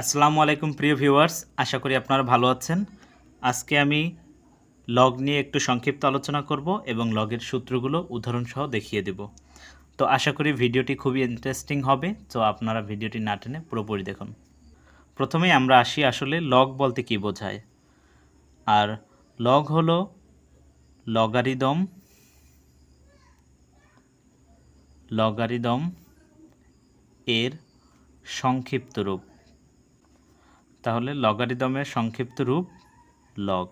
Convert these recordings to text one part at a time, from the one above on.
আসসালামু আলাইকুম, প্রিয় ভিউয়ার্স। আশা করি আপনারা ভালো আছেন। আজকে আমি লগ নিয়ে একটু সংক্ষিপ্ত আলোচনা করব এবং লগের সূত্রগুলো উদাহরণসহ দেখিয়ে দেব। তো আশা করি ভিডিওটি খুবই ইন্টারেস্টিং হবে, তো আপনারা ভিডিওটি না টেনে পুরোপুরি দেখুন। প্রথমেই আমরা আসি আসলে লগ বলতে কি বোঝায়। আর লগ হলো লগারিদম লগারিদম এর সংক্ষিপ্ত রূপ। তাহলে লগারিদমের সংক্ষিপ্ত রূপ লগ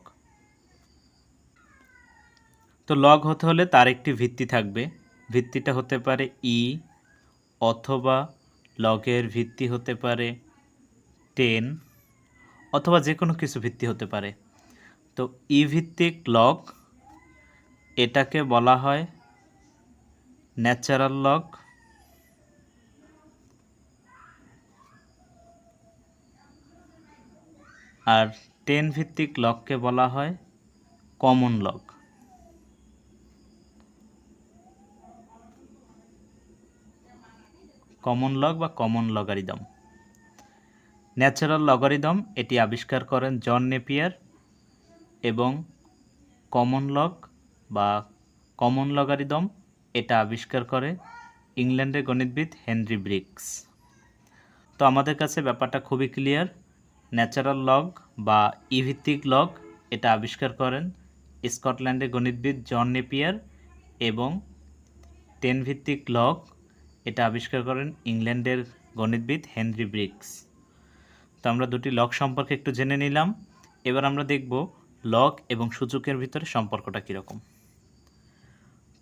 তো লগ হতে হলে তার একটি ভিত্তি থাকবে। ভিত্তিটা হতে পারে ই অথবা লগের ভিত্তি হতে পারে টেন অথবা যে কোনো কিছু ভিত্তি হতে পারে। তো ই ভিত্তিক লগ এটাকে বলা হয় ন্যাচারাল লগ আর টেন ভিত্তিক লগকে বলা হয় কমন লগ কমন লগ বা কমন লগারিদম ন্যাচারাল লগারিদম এটি আবিষ্কার করেন জন নেপিয়ার এবং কমন লগ বা কমন লগারিদম এটা আবিষ্কার করে ইংল্যান্ডের গণিতবিদ হেনরি ব্রিক্স। তো আমাদের কাছে ব্যাপারটা খুবই ক্লিয়ার ন্যাচারাল লগ বা ইভিত্তিক লগ এটা আবিষ্কার করেন স্কটল্যান্ডের গণিতবিদ জন নেপিয়ার এবং টেন ভিত্তিক লগ এটা আবিষ্কার করেন ইংল্যান্ডের গণিতবিদ হেনরি ব্রিক্স। তো আমরা দুটি লগ সম্পর্কে একটু জেনে নিলাম। এবার আমরা দেখব লগ এবং সূচকের ভিতরে সম্পর্কটা কীরকম।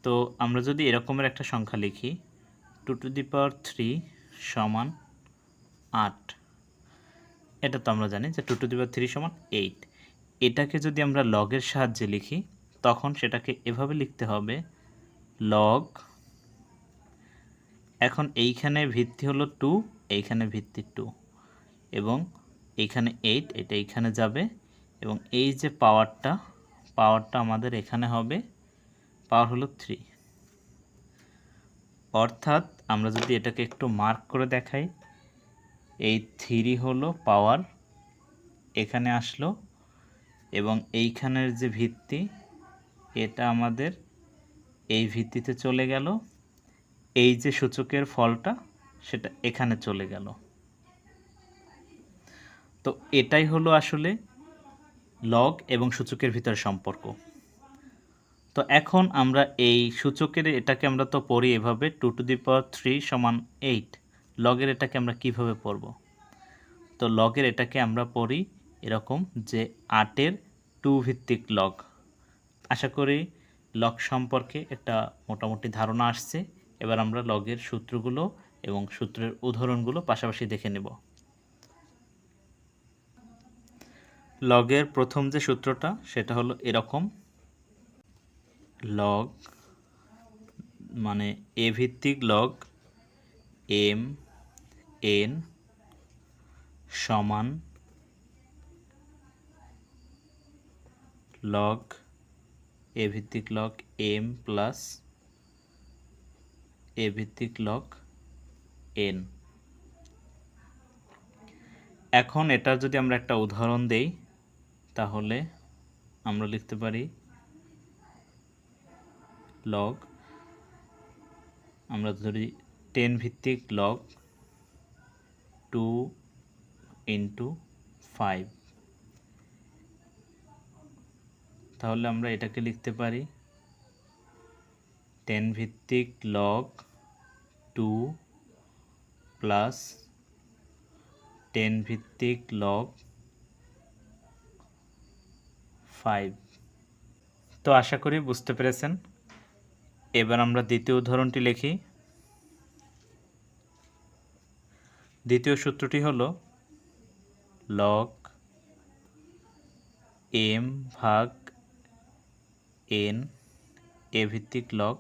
তো আমরা যদি এরকমের একটা সংখ্যা লিখি, two to the power three সমান আট। এটা তো আমরা জানি যে two to the power three সমান এইট এটাকে যদি আমরা লগের সাহায্যে লিখি, তখন সেটাকে এভাবে লিখতে হবে লগ এখন এইখানে ভিত্তি হলো টু এইখানে ভিত্তি টু এবং এইখানে এইট এটা এইখানে যাবে এবং এই যে পাওয়ারটা পাওয়ারটা আমাদের এখানে হবে পাওয়ার হলো থ্রি অর্থাৎ আমরা যদি এটাকে একটু মার্ক করে দেখাই এই থ্রি হলো পাওয়ার, এখানে আসলো এবং এইখানের যে ভিত্তি, এটা আমাদের এই ভিত্তিতে চলে গেল। এই যে সূচকের ফলটা, সেটা এখানে চলে গেল। তো এটাই হলো আসলে লগ এবং সূচকের ভিতরে সম্পর্ক। তো এখন আমরা এই সূচকের, এটাকে আমরা তো পড়ি এভাবে two to the power three সমান এইট লগের এটাকে আমরা কীভাবে পড়ব? তো লগের এটাকে আমরা পড়ি এরকম যে আটের টু ভিত্তিক লগ। আশা করি লগ সম্পর্কে একটা মোটামুটি ধারণা আসছে। এবার আমরা লগের সূত্রগুলো এবং সূত্রের উদাহরণগুলো পাশাপাশি দেখে নেব। লগের প্রথম যে সূত্রটা, সেটা হলো এরকম। লগ মানে এ ভিত্তিক লগ এম এন সমান লগ এ ভিত্তিক লগ এম প্লাস এ ভিত্তিক লগ এন এখন এটার যদি আমরা একটা উদাহরণ দেই, তাহলে আমরা লিখতে পারি লগ আমরা ধরি টেন ভিত্তিক লগ টু ইন্টু ফাইভ। তাহলে আমরা এটাকে লিখতে পারি টেন ভিত্তিক লগ টু প্লাস টেন ভিত্তিক লগ ফাইভ তো আশা করি বুঝতে পেরেছেন। এবার আমরা দ্বিতীয় উদাহরণটি লিখি। দ্বিতীয় সূত্রটি হলো লক এম ভাগ এন এ ভিত্তিক লক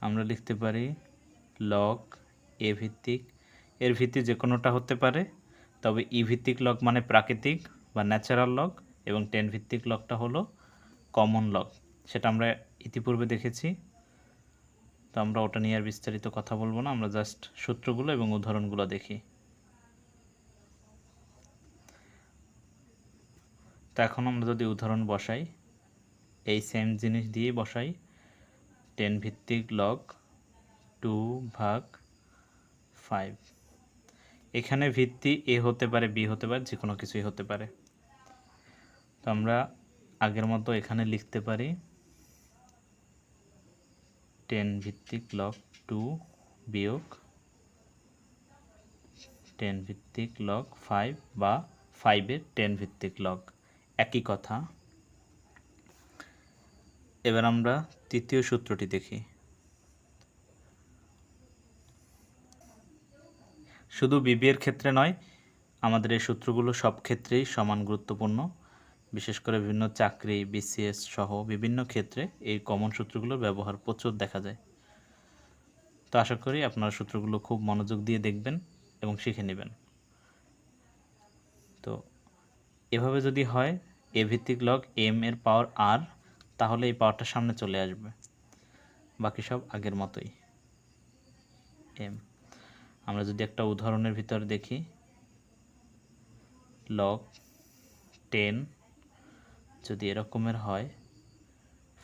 আমরা লিখতে পারি লক এ ভিত্তিক। এর ভিত্তি যে কোনোটা হতে পারে, তবে ই ভিত্তিক লগ মানে প্রাকৃতিক বা ন্যাচারাল লক এবং টেন ভিত্তিক লকটা হলো কমন লক সেটা আমরা ইতিপূর্বে দেখেছি। তো আমরা ওটা নিয়ে আর বিস্তারিত কথা বলব না, আমরা জাস্ট সূত্রগুলো এবং উদাহরণগুলো দেখি। তো এখন আমরা যদি উদাহরণ বসাই, এই সেম জিনিস দিয়ে বসাই টেন ভিত্তিক লগ টু ভাগ ফাইভ এখানে ভিত্তি এ হতে পারে, বি হতে পারে যে কোনো কিছুই হতে পারে। তো আমরা আগের মতো এখানে লিখতে পারি টেন ভিত্তিক লগ টু বিয়োগ টেন ভিত্তিক লগ ফাইভ বা ফাইভের টেন ভিত্তিক লগ একই কথা। এবার আমরা তৃতীয় সূত্রটি দেখি। শুধু বিবিএর ক্ষেত্রে নয়, আমাদের এই সূত্রগুলো সব ক্ষেত্রেই সমান গুরুত্বপূর্ণ। বিশেষ করে বিভিন্ন চাকরি বিসিএস সহ বিভিন্ন ক্ষেত্রে এই কমন সূত্রগুলোর ব্যবহার প্রচুর দেখা যায়। তো আশা করি আপনারা সূত্রগুলো খুব মনোযোগ দিয়ে দেখবেন এবং শিখে নেবেন। তো এভাবে যদি হয়, এ ভিত্তিক লগ এম এর পাওয়ার আর তাহলে এই পাওয়ারটা সামনে চলে আসবে। বাকি সব আগের মতোই। এম আমরা যদি একটা উদাহরণের ভিতর দেখি লগ টেন যদি এরকমের হয়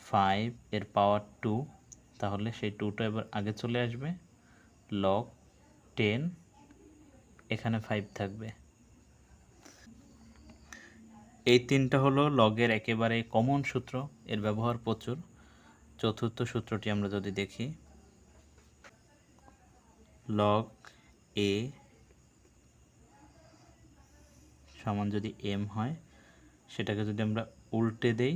ফাইভ এর পাওয়ার টু তাহলে সেই টুটা এবার আগে চলে আসবে। লগ টেন এখানে ফাইভ থাকবে। এই তিনটা হলো লগের একেবারে কমন সূত্র, এর ব্যবহার প্রচুর। চতুর্থ সূত্রটি আমরা যদি দেখি লগ এ সমান যদি এম হয়, সেটাকে যদি আমরা উল্টে দেই।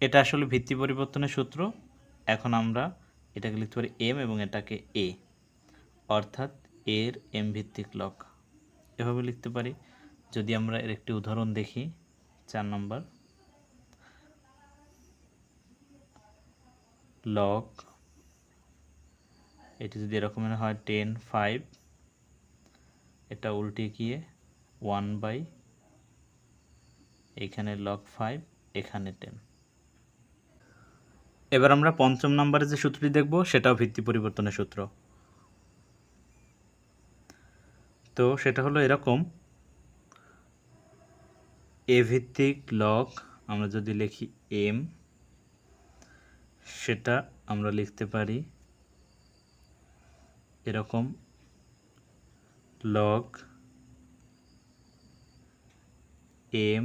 এটা আসলে ভিত্তি পরিবর্তনের সূত্র। এখন আমরা এটাকে লিখতে পারি এম এবং এটাকে এ অর্থাৎ এর এম ভিত্তিক লক। এভাবে লিখতে পারি। যদি আমরা এর একটি উদাহরণ দেখি, চার নম্বর। লক, এটি যদি এরকমের হয়, টেন, ফাইভ, এটা উল্টে গিয়ে ওয়ান বাই এখানে লগ ফাইভ এখানে টেন এবার আমরা পঞ্চম নম্বরে যে সূত্রটি দেখব, সেটাও ভিত্তি পরিবর্তনের সূত্র। তো সেটা হলো এরকম। এ ভিত্তিক লক আমরা যদি লিখি এম সেটা আমরা লিখতে পারি এরকম লক এম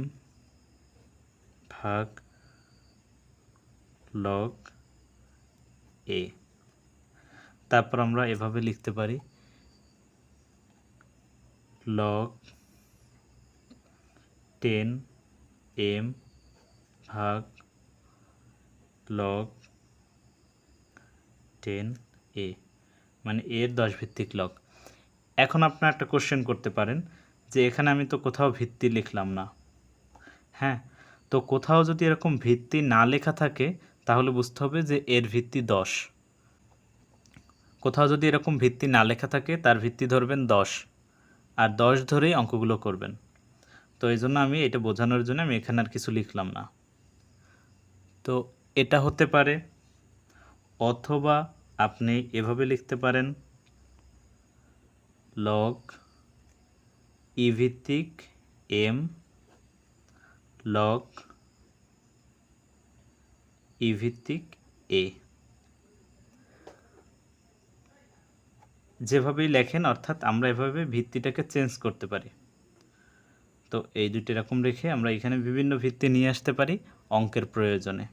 ভাগ লগ এ তারপর আমরা এভাবে লিখতে পারি লগ টেন এম ভাগ লগ টেন এ মানে এর দশ ভিত্তিক লগ এখন আপনার একটা কোশ্চেন করতে পারেন যে এখানে আমি তো কোথাও ভিত্তি লিখলাম না। হ্যাঁ তো কোথাও যদি এরকম ভিত্তি না লেখা থাকে, তাহলে বুঝতে হবে যে এর ভিত্তি দশ। কোথাও যদি এরকম ভিত্তি না লেখা থাকে, তার ভিত্তি ধরবেন দশ। আর দশ ধরেই অঙ্কগুলো করবেন। তো এই জন্য আমি এটা বোঝানোর জন্য আমি এখানে আর কিছু লিখলাম না। তো এটা হতে পারে, অথবা আপনি এভাবে লিখতে পারেন লগ ই ভিত্তিক এম লগ ই ভিত্তিক এ। যেভাবেই লেখেন, অর্থাৎ আমরা এভাবে ভিত্তিটাকে চেঞ্জ করতে পারি। তো এই দুটি এরকম রেখে আমরা এখানে বিভিন্ন ভিত্তি নিয়ে আসতে পারি অঙ্কের প্রয়োজনে।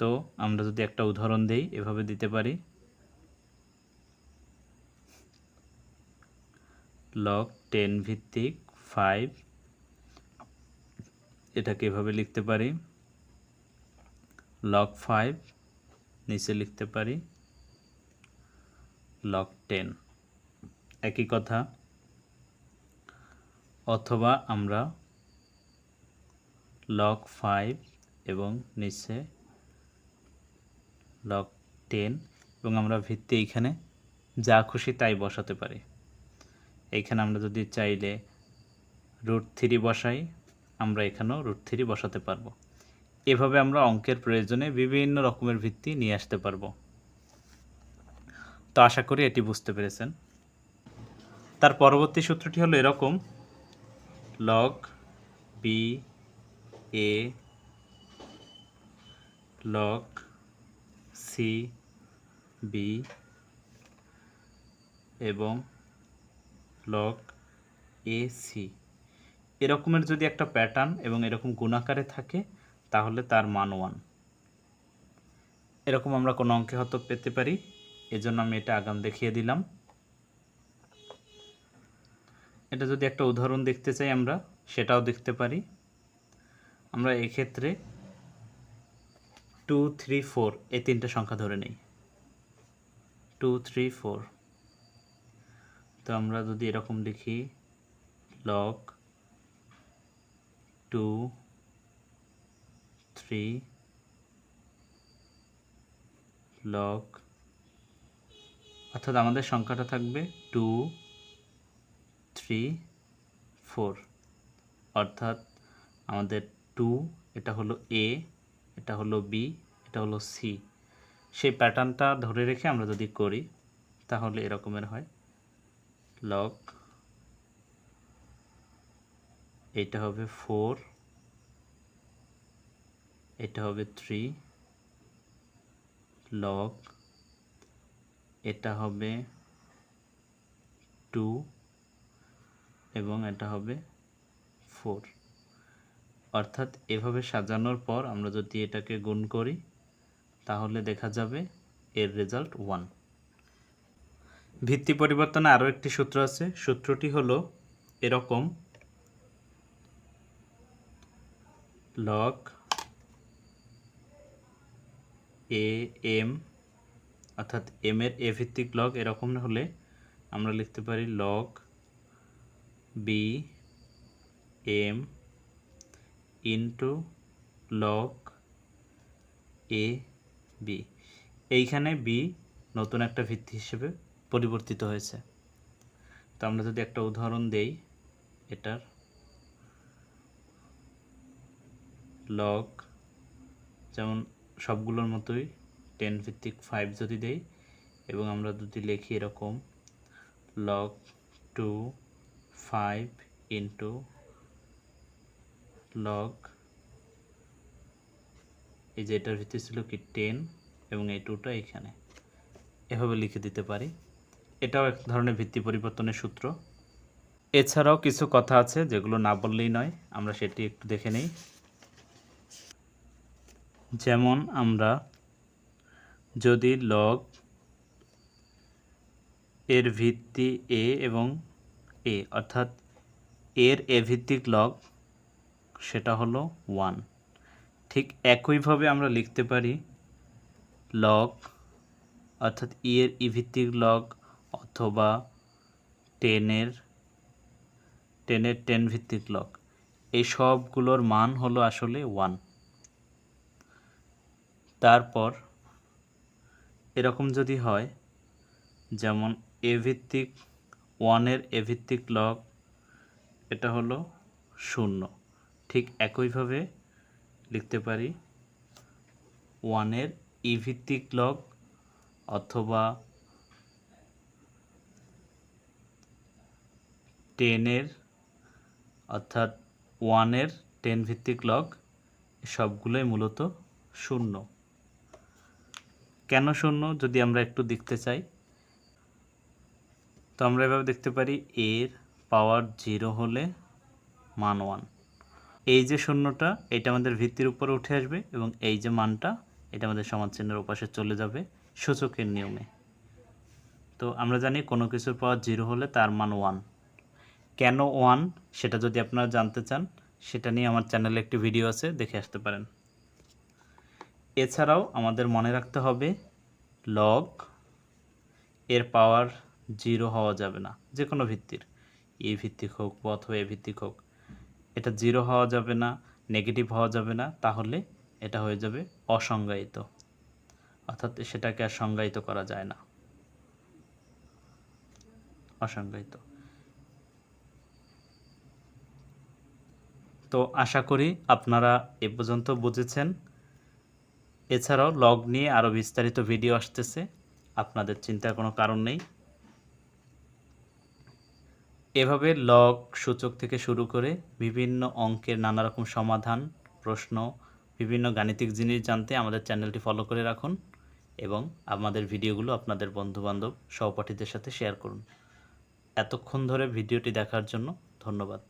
তো আমরা যদি একটা উদাহরণ দেই, এভাবে দিতে পারি। লগ টেন ভিত্তিক ফাইভ এটাকে এভাবে লিখতে পারি। লগ ফাইভ নিচে লিখতে পারি লগ টেন একই কথা, অথবা আমরা লগ ফাইভ এবং নিচে লগ টেন এবং আমরা ভিত্তি এইখানে যা খুশি তাই বসাতে পারি। এইখানে আমরা যদি চাইলে রুট থ্রি বসাই, আমরা এখানেও রুট থ্রি বসাতে পারব। এভাবে আমরা অঙ্কের প্রয়োজনে বিভিন্ন রকমের ভিত্তি নিয়ে আসতে পারব। তো আশা করি এটি বুঝতে পেরেছেন। তার পরবর্তী সূত্রটি হলো এরকম। Log B A log C B এবং লগ এ সি এরকমের যদি একটা প্যাটার্ন এবং এরকম গুণাকারে থাকে তাহলে তার মান ওয়ান এরকম আমরা কোনো অঙ্কে হয়তো পেতে পারি, এজন্য আমি এটা আগাম দেখিয়ে দিলাম। এটা যদি একটা উদাহরণ দেখতে চাই আমরা, সেটাও দেখতে পারি। আমরা এক্ষেত্রে টু থ্রি ফোর এই তিনটে সংখ্যা ধরে নেই। টু থ্রি ফোর তো আমরা যদি এরকম লিখি লক টু থ্রি লগ অর্থাৎ আমাদের সংখ্যাটা থাকবে টু, থ্রি, ফোর। অর্থাৎ আমাদের টু, এটা হলো এ, এটা হলো বি, এটা হলো সি। সেই প্যাটার্নটা ধরে রেখে আমরা যদি করি, তাহলে এরকমের হয়। লগ এটা হবে ফোর এটা হবে থ্রি লগ এটা হবে টু এবং এটা হবে ফোর অর্থাৎ এভাবে সাজানোর পর আমরা যদি এটাকে গুণ করি, তাহলে দেখা যাবে এর রেজাল্ট ওয়ান ভিত্তি পরিবর্তনে আরও একটি সূত্র আছে। সূত্রটি হলো এরকম লগ এ, এম, অর্থাৎ এম এর এ ভিত্তিক লগ এরকম হলে আমরা লিখতে পারি log B M into log A B এইখানে বি নতুন একটা ভিত্তি হিসেবে পরিবর্তিত হয়েছে। তো আমরা যদি একটা উদাহরণ দেই, এটার লগ যেমন সবগুলোর মতোই টেন ভিত্তিক ফাইভ যদি দেই এবং আমরা যদি লিখি এরকম log two five into log এই যে এটার ভিত্তি ছিল কি টেন এবং এই টুটা এখানে। এভাবে লিখে দিতে পারি। এটাও এক ধরনের ভিত্তি পরিবর্তনের সূত্র। এছাড়াও কিছু কথা আছে যেগুলো না বললেই নয়। আমরা সেটি একটু দেখে নেই। যেমন আমরা যদি লগ এর ভিত্তি এ এবং এ অর্থাৎ এর এ ভিত্তিক লগ সেটা হলো ওয়ান ঠিক একইভাবে আমরা লিখতে পারি লগ অর্থাৎ ই এর ই ভিত্তিক লগ অথবা টেনের টেনের টেন ভিত্তিক লগ এই সবগুলোর মান হলো আসলে ওয়ান তারপর এরকম যদি হয়, যেমন এ ভিত্তিক ওয়ানের এ ভিত্তিক লগ এটা হলো শূন্য। ঠিক একইভাবে লিখতে পারি ওয়ানের ই ভিত্তিক লগ অথবা টেনের অর্থাৎ ওয়ানের টেন ভিত্তিক লগ সবগুলোই মূলত শূন্য। কেন শূন্য যদি আমরা একটু দেখতে চাই? তো আমরা এভাবে দেখতে পারি এর পাওয়ার জিরো হলে মান ওয়ান। এই যে শূন্যটা, এটা আমাদের ভিত্তির উপরে উঠে আসবে এবং এই যে মানটা, এটা আমাদের সমান চিহ্নের ওপাশে চলে যাবে সূচকের নিয়মে। তো আমরা জানি কোনো কিছুর পাওয়ার জিরো হলে তার মান ওয়ান। কেন ওয়ান? সেটা যদি আপনারা জানতে চান, সেটা নিয়ে আমার চ্যানেলে একটি ভিডিও আছে, দেখে আসতে পারেন। এছাড়াও আমাদের মনে রাখতে হবে লগ এর পাওয়ার জিরো হওয়া যাবে না যে কোনো ভিত্তির। এ ভিত্তিক হোক অথবা এ ভিত্তিক হোক, এটা জিরো হওয়া যাবে না নেগেটিভ হওয়া যাবে না, তাহলে এটা হয়ে যাবে অসংজ্ঞায়িত। অর্থাৎ সেটাকে আর সংজ্ঞায়িত করা যায় না। অসংজ্ঞায়িত। তো আশা করি আপনারা এ পর্যন্ত বুঝেছেন। এছাড়াও লগ নিয়ে আরও বিস্তারিত ভিডিও আসতেছে। আপনাদের চিন্তার কোনো কারণ নেই। এভাবে লগ সূচক থেকে শুরু করে বিভিন্ন অঙ্কের নানা রকম সমাধান, প্রশ্ন, বিভিন্ন গাণিতিক জিনিস জানতে আমাদের চ্যানেলটি ফলো করে রাখুন এবং আমাদের ভিডিওগুলো আপনাদের বন্ধুবান্ধব, সহপাঠীদের সাথে শেয়ার করুন। এতক্ষণ ধরে ভিডিওটি দেখার জন্য ধন্যবাদ।